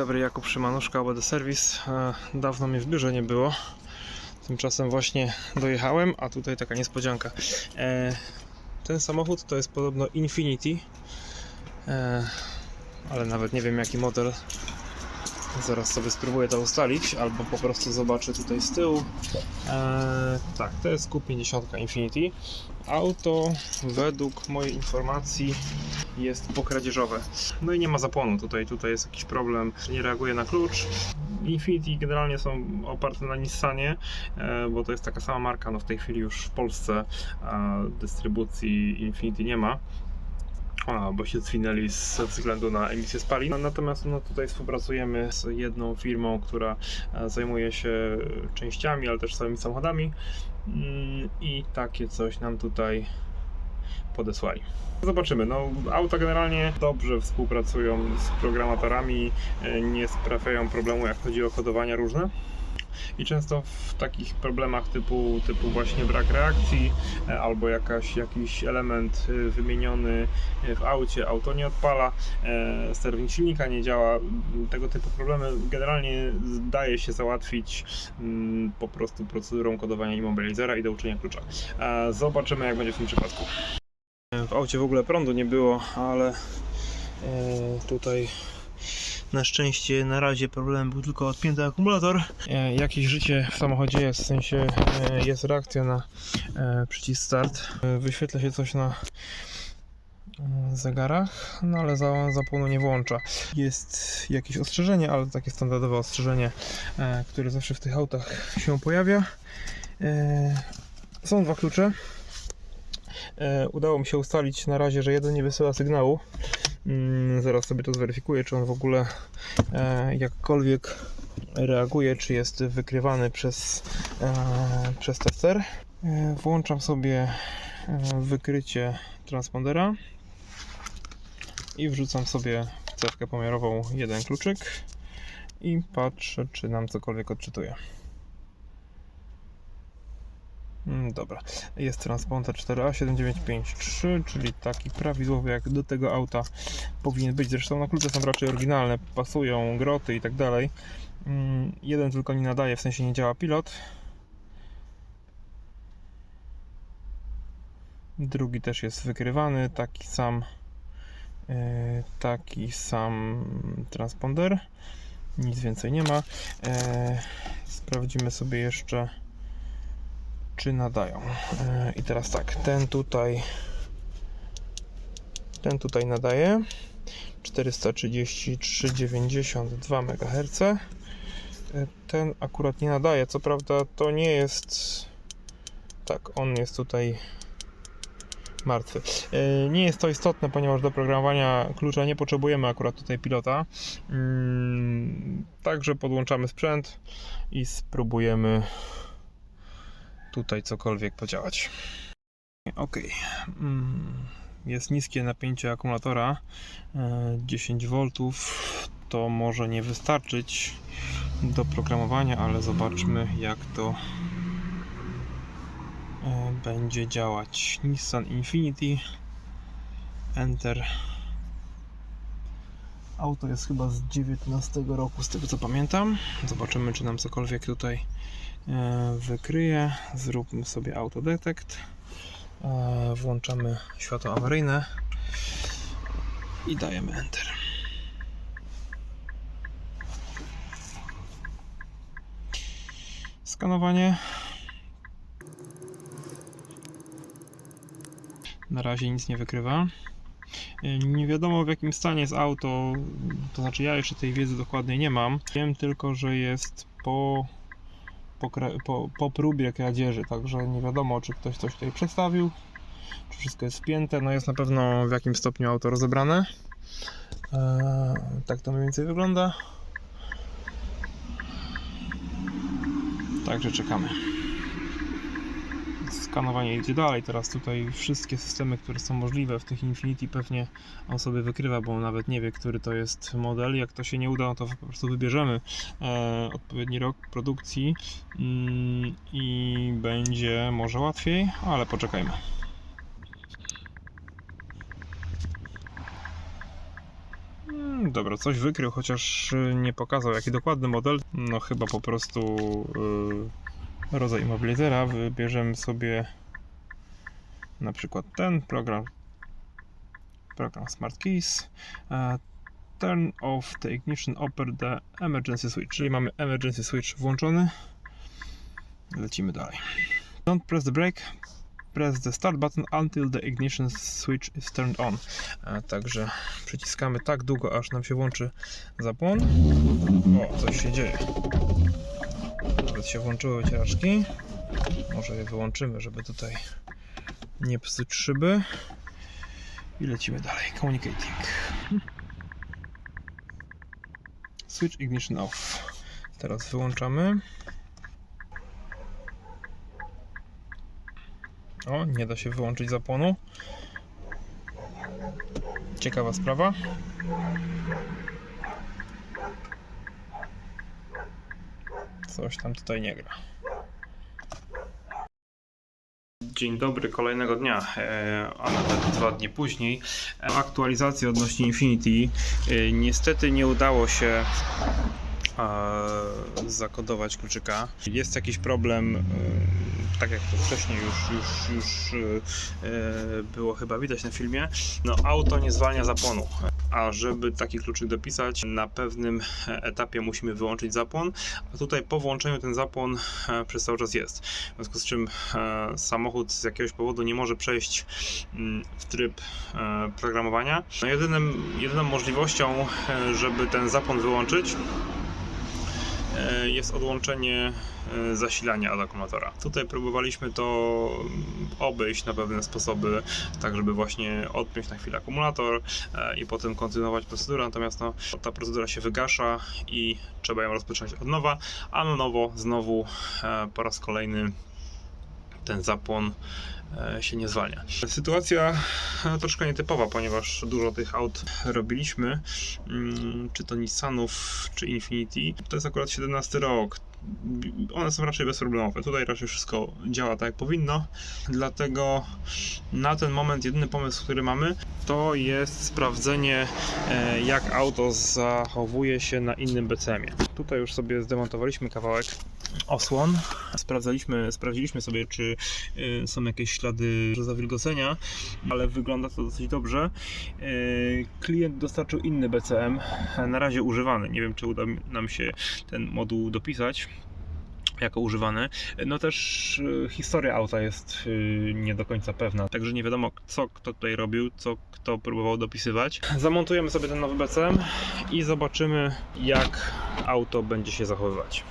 Dobry, Jakub Szymanuszka, OBD Service. E, Dawno mnie w biurze nie było. Tymczasem właśnie dojechałem, a tutaj taka niespodzianka. E, Ten samochód to jest podobno Infinity, e, ale nawet nie wiem jaki model. Zaraz sobie spróbuję to ustalić, albo po prostu zobaczę tutaj z tyłu. E, tak, to jest Q50 Infinity. Auto według mojej informacji jest pokradzieżowe. No i nie ma zapłonu tutaj, tutaj jest jakiś problem, nie reaguje na klucz. Infinity generalnie są oparte na Nissanie, e, bo to jest taka sama marka, no w tej chwili już w Polsce dystrybucji Infinity nie ma. A, bo się zwinęli ze względu na emisję spalin. No, Natomiast no, tutaj współpracujemy z jedną firmą, która e, zajmuje się częściami, ale też samymi samochodami. Mm, I takie coś nam tutaj podesłali. Zobaczymy. No, auta generalnie dobrze współpracują z programatorami, e, nie sprawiają problemu, jak chodzi o kodowania różne. I często w takich problemach typu, typu właśnie brak reakcji e, albo jakaś, jakiś element e, wymieniony w aucie, auto nie odpala, e, sterownik silnika nie działa, tego typu problemy generalnie daje się załatwić mm, po prostu procedurą kodowania immobilizera i douczenia klucza. E, Zobaczymy jak będzie w tym przypadku. W aucie w ogóle prądu nie było, ale e, tutaj na szczęście na razie problem był tylko odpięty akumulator. E, jakieś życie w samochodzie jest, w sensie e, jest reakcja na e, przycisk start. E, wyświetla się coś na e, zegarach, no ale za, zapłonu nie włącza. Jest jakieś ostrzeżenie, ale takie standardowe ostrzeżenie, e, które zawsze w tych autach się pojawia. E, są dwa klucze. E, udało mi się ustalić na razie, że jeden nie wysyła sygnału. Mm, zaraz sobie to zweryfikuję, czy on w ogóle e, jakkolwiek reaguje, czy jest wykrywany przez, e, przez tester. Włączam sobie wykrycie transpondera i wrzucam sobie w cewkę pomiarową jeden kluczyk i patrzę, czy nam cokolwiek odczytuje. Mm, Dobra, jest transponder 4A7953, czyli taki prawidłowy jak do tego auta powinien być. Zresztą na klucze są raczej oryginalne, pasują, groty i tak dalej. Mm, Jeden tylko nie nadaje, w sensie nie działa pilot. Drugi też jest wykrywany, taki sam yy, taki sam transponder. Nic więcej nie ma. E, Sprawdzimy sobie jeszcze czy nadają. E, I teraz tak, ten tutaj ten tutaj nadaje 433,92 MHz. E, Ten akurat nie nadaje. Co prawda to nie jest tak, on jest tutaj martwy. E, Nie jest to istotne, ponieważ do programowania klucza nie potrzebujemy akurat tutaj pilota. Mm, Także podłączamy sprzęt i spróbujemy tutaj cokolwiek podziałać. Ok. Jest niskie napięcie akumulatora. e, 10 V to może nie wystarczyć do programowania, ale zobaczmy jak to e, będzie działać. Nissan Infinity. Enter. Auto jest chyba z 19 roku, z tego co pamiętam. Zobaczymy, czy nam cokolwiek tutaj e, wykryje. Zróbmy sobie autodetect. E, Włączamy światło awaryjne i dajemy Enter. Skanowanie. Na razie nic nie wykrywa. Nie wiadomo w jakim stanie jest auto, to znaczy ja jeszcze tej wiedzy dokładnej nie mam. Wiem tylko, że jest po, po, po, po próbie kradzieży, także nie wiadomo czy ktoś coś tutaj przedstawił, czy wszystko jest wpięte. No jest na pewno w jakim stopniu auto rozebrane. Eee, tak to mniej więcej wygląda. Także czekamy. Skanowanie idzie dalej. Teraz tutaj wszystkie systemy, które są możliwe w tych Infinity pewnie on sobie wykrywa, bo on nawet nie wie, który to jest model. Jak to się nie uda, no to po prostu wybierzemy e, odpowiedni rok produkcji mm, i będzie może łatwiej, ale poczekajmy. Mm, Dobra, coś wykrył, chociaż nie pokazał jaki dokładny model. No chyba po prostu y, rodzaj immobilizera. Wybierzemy sobie na przykład ten program. Program Smart Keys. E, Turn off the ignition, open the emergency switch. Czyli mamy emergency switch włączony. Lecimy dalej. Don't press the brake. Press the start button until the ignition switch is turned on. E, Także przyciskamy tak długo, aż nam się włączy zapłon. O, coś się dzieje. Nawet się włączyły wycieraczki. Może je wyłączymy, żeby tutaj nie psuć szyby. I lecimy dalej. Communicating. Switch ignition off. Teraz wyłączamy. O, nie da się wyłączyć zapłonu. Ciekawa sprawa. Coś tam tutaj nie gra. Dzień dobry, kolejnego dnia, e, a nawet dwa dni później. E, Aktualizacja odnośnie Infinity. E, Niestety nie udało się zakodować kluczyka. Jest jakiś problem, tak jak to wcześniej już, już, już było chyba widać na filmie. No, auto nie zwalnia zapłonu, a żeby taki kluczyk dopisać, na pewnym etapie musimy wyłączyć zapłon, a tutaj po włączeniu ten zapłon e, przez cały czas jest. W związku z czym e, samochód z jakiegoś powodu nie może przejść mm, w tryb e, programowania. No, jedynym, jedyną możliwością, e, żeby ten zapłon wyłączyć, e, jest odłączenie e, zasilania od akumulatora. Tutaj próbowaliśmy to mm, obejść na pewne sposoby, tak żeby właśnie odpiąć na chwilę akumulator e, i potem kontynuować procedurę, natomiast no, ta procedura się wygasza i trzeba ją rozpocząć od nowa, a na nowo znowu e, po raz kolejny ten zapłon e, się nie zwalnia. Sytuacja e, troszkę nietypowa, ponieważ dużo tych aut robiliśmy, mm, czy to Nissanów, czy Infinity. To jest akurat 17 rok. One są raczej bezproblemowe. Tutaj raczej wszystko działa tak jak powinno. Dlatego na ten moment jedyny pomysł, który mamy, to jest sprawdzenie, e, jak auto zachowuje się na innym BCM-ie. Tutaj już sobie zdemontowaliśmy kawałek osłon. Sprawdzaliśmy, sprawdziliśmy sobie, czy y, są jakieś ślady zawilgocenia, ale wygląda to dosyć dobrze. Y, Klient dostarczył inny BCM, na razie używany. Nie wiem, czy uda nam się ten moduł dopisać jako używany. No też y, historia auta jest nie do końca pewna, także nie wiadomo co kto tutaj robił, co kto próbował dopisywać. Zamontujemy sobie ten nowy BCM i zobaczymy jak auto będzie się zachowywać.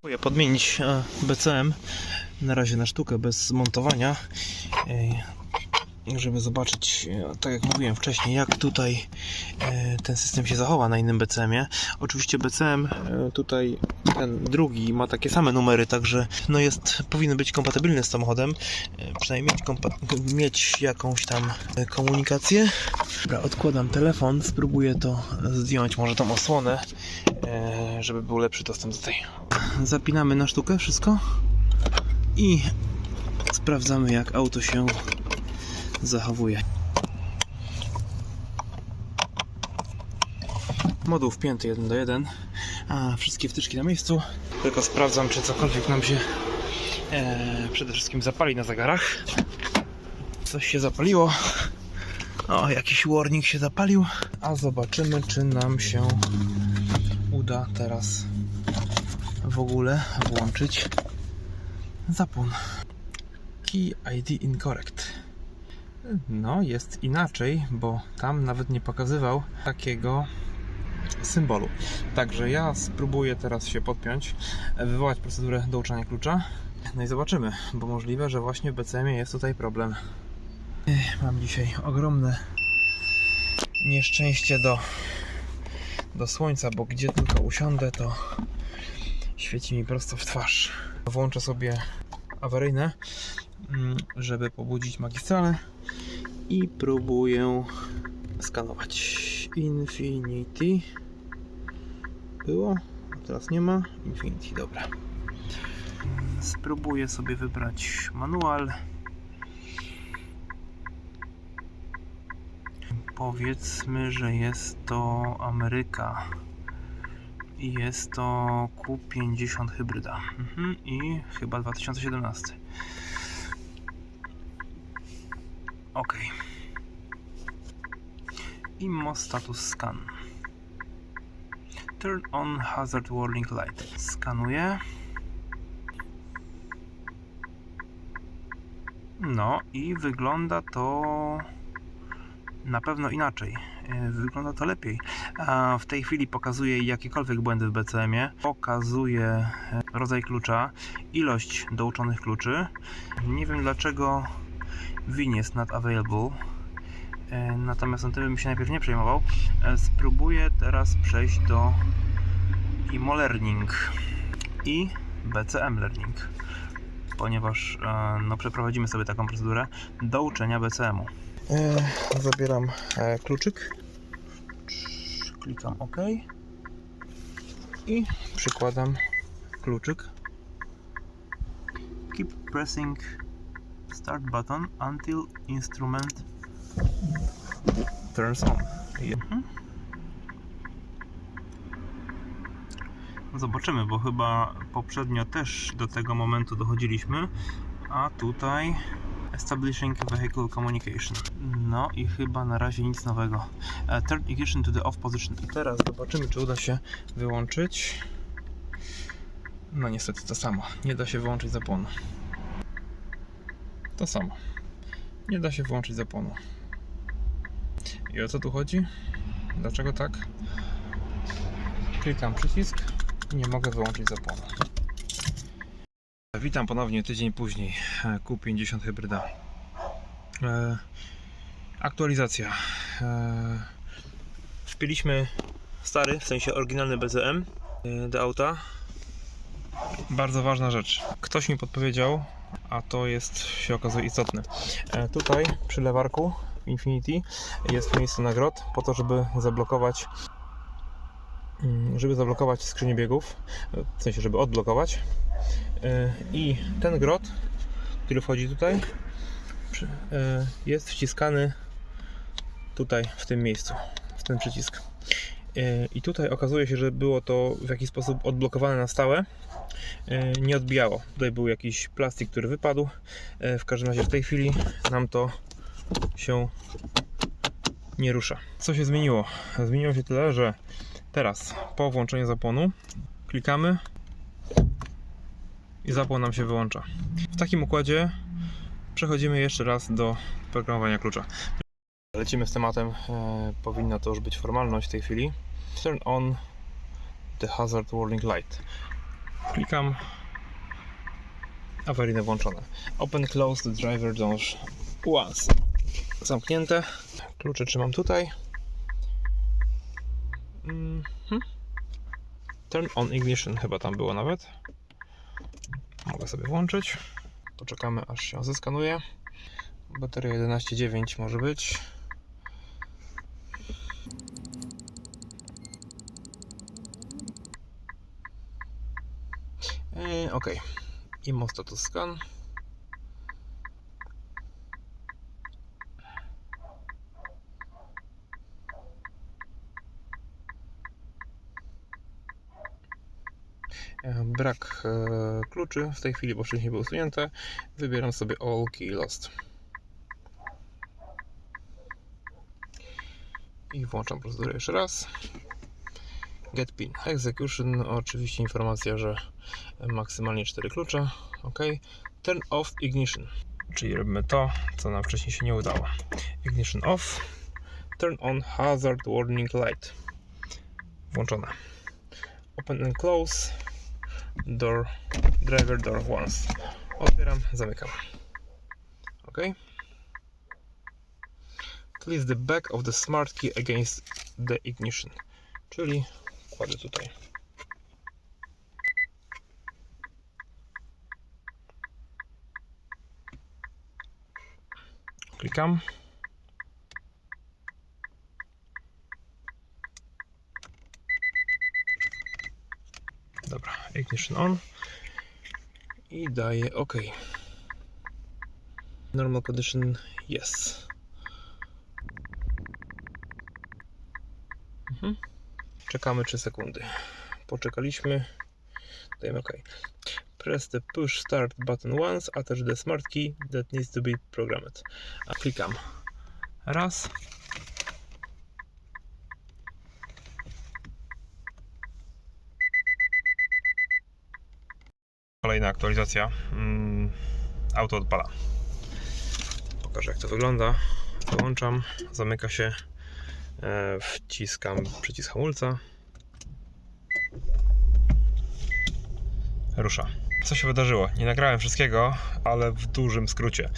Próbuję podmienić e, BCM na razie na sztukę bez montowania żeby zobaczyć, e, tak jak mówiłem wcześniej, jak tutaj e, ten system się zachowa na innym BCM-ie. Oczywiście BCM tutaj ten drugi ma takie same numery, także no jest, powinien być kompatybilny z samochodem, przynajmniej mieć, jakąś tam komunikację. Dobra, odkładam telefon, spróbuję to zdjąć, może tą osłonę, żeby był lepszy dostęp do tej. Zapinamy na sztukę wszystko i sprawdzamy jak auto się zachowuje. Moduł wpięty 1 do 1, a wszystkie wtyczki na miejscu. Tylko sprawdzam, czy cokolwiek nam się e, przede wszystkim zapali na zegarach. Coś się zapaliło. O, jakiś warning się zapalił. A zobaczymy, czy nam się uda teraz w ogóle włączyć zapłon. Key ID incorrect. No, jest inaczej, bo tam nawet nie pokazywał takiego symbolu. Także ja spróbuję teraz się podpiąć, wywołać procedurę douczania klucza. No i zobaczymy, bo możliwe, że właśnie w BCM jest tutaj problem. Mam dzisiaj ogromne nieszczęście do, do słońca, bo gdzie tylko usiądę, to świeci mi prosto w twarz. Włączę sobie awaryjne, mm, żeby pobudzić magistralę i próbuję skanować. Infinity było, teraz nie ma. Infinity, dobra. Spróbuję sobie wybrać manual. Powiedzmy, że jest to Ameryka. I jest to Q50 hybryda. Mhm. I chyba 2017. Ok. Immo status scan. Turn on hazard warning light. Skanuję. No i wygląda to na pewno inaczej. E, Wygląda to lepiej. A w tej chwili pokazuje jakiekolwiek błędy w BCM-ie. Pokazuje e, rodzaj klucza, ilość douczonych kluczy. Nie wiem dlaczego win jest not available. E, Natomiast on tym bym się najpierw nie przejmował. Spróbuję teraz przejść do IMO Learning i BCM Learning, ponieważ no, przeprowadzimy sobie taką procedurę do uczenia BCM-u. E, zabieram kluczyk, klikam OK i przykładam kluczyk. Keep pressing start button until instrument turns on. Mhm. Zobaczymy, bo chyba poprzednio też do tego momentu dochodziliśmy, a tutaj establishing vehicle communication. No i chyba na razie nic nowego. E, Turn ignition to the off position. I teraz zobaczymy, czy uda się wyłączyć. No niestety to samo. Nie da się wyłączyć zapłonu. To samo. Nie da się wyłączyć zapłonu. I o co tu chodzi? Dlaczego tak? Klikam przycisk nie mogę wyłączyć zapłonu. Witam ponownie tydzień później. e, Q50 hybryda. E, aktualizacja. E, wpiliśmy stary, w sensie oryginalny BZM do auta. Bardzo ważna rzecz. Ktoś mi podpowiedział, a to jest się okazuje istotne. Tutaj przy lewarku Infinity jest miejsce na grot po to, żeby zablokować mm, żeby zablokować skrzynię biegów, w sensie, żeby odblokować. E, I ten grot, który wchodzi tutaj, e, jest wciskany tutaj, w tym miejscu, w ten przycisk. E, I tutaj okazuje się, że było to w jakiś sposób odblokowane na stałe. Nie odbijało. Tutaj był jakiś plastik, który wypadł. W każdym razie w tej chwili nam to się nie rusza. Co się zmieniło? Zmieniło się tyle, że teraz po włączeniu zapłonu klikamy i zapłon nam się wyłącza. W takim układzie przechodzimy jeszcze raz do programowania klucza. Lecimy z tematem. E, powinna to już być formalność w tej chwili. Turn on the hazard warning light. Klikam. Awaryjne włączone. Open close the driver doors once. Zamknięte. Klucze trzymam tutaj. Mhm. Turn on ignition chyba tam było nawet. Mogę sobie włączyć. Poczekamy aż się zeskanuje. Bateria 11.9 może być. Yy, ok. IMO status scan. Brak e, kluczy w tej chwili, bo wcześniej były usunięte. Wybieram sobie All Key Lost. I włączam procedurę jeszcze raz. Get pin. Execution. Oczywiście informacja, że maksymalnie 4 klucze. OK. Turn off ignition. Czyli robimy to, co nam wcześniej się nie udało. Ignition off. Turn on hazard warning light. Włączone. Open and close door, driver door once. Otwieram, zamykam. OK. Place the back of the smart key against the ignition. Czyli kładę tutaj. Klikam. Dobra, ignition on i daję OK. Normal condition yes. Mhm. Czekamy 3 sekundy. Poczekaliśmy. Dajemy OK. Press the push start button once, a też the smart key that needs to be programmed. A klikam raz, Kolejna aktualizacja. Mm, auto odpala. Pokażę jak to wygląda. Wyłączam, zamyka się, e, wciskam przycisk hamulca. Rusza. Co się wydarzyło? Nie nagrałem wszystkiego, ale w dużym skrócie.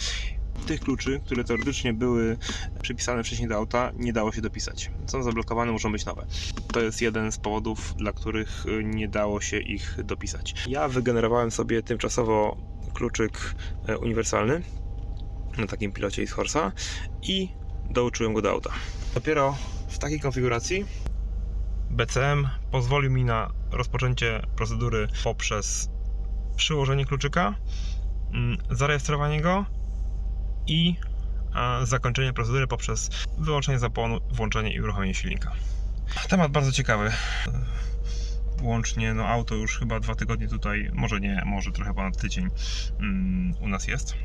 Tych kluczy, które teoretycznie były przypisane wcześniej do auta, nie dało się dopisać. Są zablokowane, muszą być nowe. To jest jeden z powodów, dla których y, nie dało się ich dopisać. Ja wygenerowałem sobie tymczasowo kluczyk e, uniwersalny na takim pilocie z Horsa i dołączyłem go do auta. Dopiero w takiej konfiguracji BCM pozwolił mi na rozpoczęcie procedury poprzez przyłożenie kluczyka, mm, zarejestrowanie go i zakończenie procedury poprzez wyłączenie zapłonu, włączenie i uruchomienie silnika. Temat bardzo ciekawy. Łącznie no auto już chyba dwa tygodnie tutaj, może nie, może trochę ponad tydzień mm, u nas jest.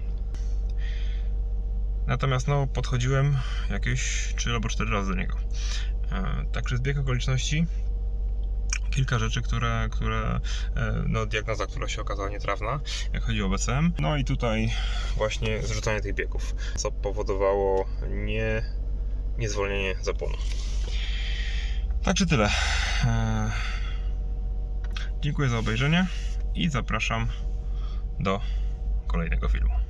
Natomiast no podchodziłem jakieś 3 albo 4 razy do niego. E, Także zbieg okoliczności kilka rzeczy, które, które e, no, diagnoza, która się okazała nietrawna, jak chodzi o BCM. No i tutaj właśnie zrzucanie tych biegów, co powodowało nie, niezwolnienie zapłonu. Także tyle. E, Dziękuję za obejrzenie i zapraszam do kolejnego filmu.